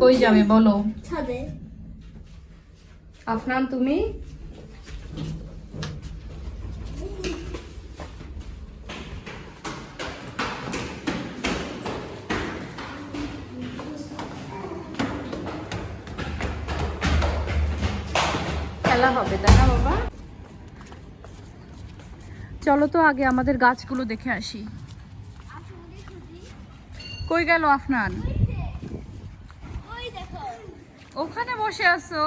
কই যাবে বলো? ছাদে। আফনান তুমি? খেলা হবে তাই না বাবা? চলো তো আগে আমাদের গাছগুলো দেখে আসি। কই গেল আফনান ওখানে বসে আছো?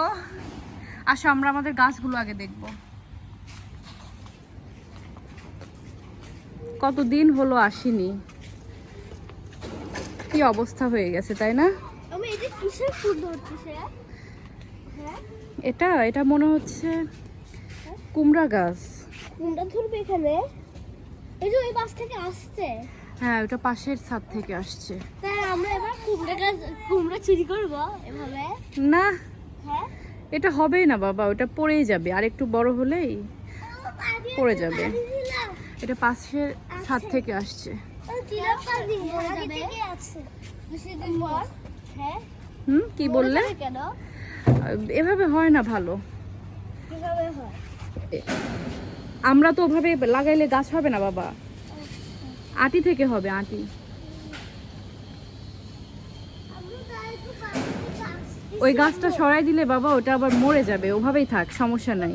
আসো আমরা আমাদের গাছগুলো আগে দেখব। কতদিন হলো আসিনি? কি অবস্থা হয়ে গেছে তাই না? আমি এটা কিসের ফুল ধরছি হ্যাঁ? এটা এটা মনে হচ্ছে কুমড়া গাছ। কোনটা ধরবে এখানে? এই যে ওই বাস থেকে আসছে। হ্যাঁ ওটা পাশের ছাদ থেকে আসছে। তাই আমরা এবার চুরি করব এভাবে? না। হ্যাঁ? এটা হবেই না বাবা ওটা পড়েই যাবে। আর একটু বড় হলেই পড়ে যাবে। এটা পাশের ছাদ থেকে আসছে। হ্যাঁ? হুম কি বললে? এভাবে হয় না ভালো। আমরা তো ওভাবে লাগাইলে গাছ হবে না বাবা। আটি থেকে হবে আটি। ওই গাছটা সরাই দিলে বাবা ওটা আবার মরে যাবে। ওভাবেই থাক সমস্যা নাই।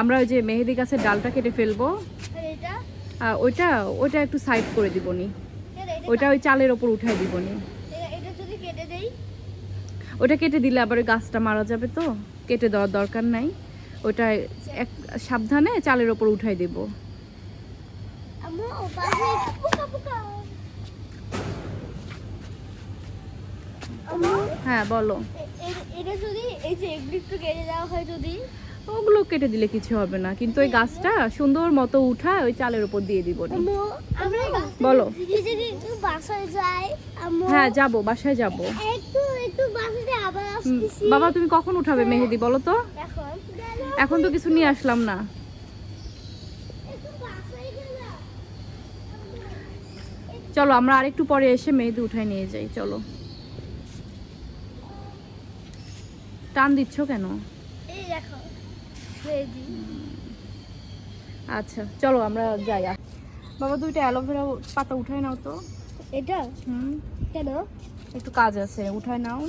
আমরা ওই যে মেহেদি গাছের ডালটা কেটে ফেলব। আর ওইটা ওইটা একটু সাইড করে দিবনি ওইটা ওই চালের ওপর উঠাই দিবনি ওটা কেটে দিলে আবার ওই গাছটা মারা যাবে তো। কেটে দেওয়ার দরকার নাই। ওটা এক সাবধানে চালের ওপর উঠাই দেব। হ্যাঁ বলো। এটা যদি এই যে একটু কেটে দেওয়া হয় যদি? ওগুলো কেটে দিলে কিছু হবে না। কিন্তু ওই গাছটা সুন্দর মতো উঠা ওই চালের উপর দিয়ে দিব বলো। হ্যাঁ যাব বাসায় যাব। বাবা তুমি কখন উঠাবে মেহেদি বলো তো? এখন? তো কিছু নিয়ে আসলাম না। চলো আমরা আরেকটু পরে এসে মেহেদি উঠাই নিয়ে যাই চলো। টান দিচ্ছ কেন? এই দেখো আচ্ছা চলো আমরা যাই। বাবা দুইটা অ্যালোভেরা পাতা উঠাই নাও তো। এটা? হুম। কেন? একটু কাজ আছে উঠাই নাও।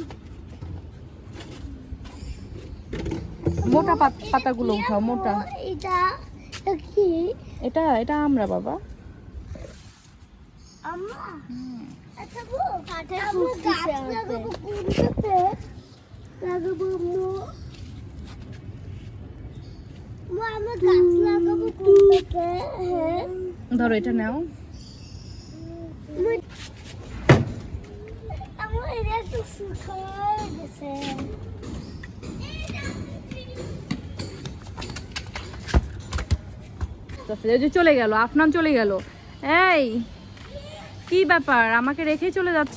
মোটা পাত- পাতাগুলো উঠাও মোটা। এটা এটা কি? এটা এটা আমরা বাবা। আম্মা আচ্ছা গো কাঠে ফুটছে লাগাবো হ্যাঁ। ধরো এটা নাও। যে চলে গেল আফনান চলে গেল। এই কি ব্যাপার? আমাকে রেখেই চলে যাচ্ছে।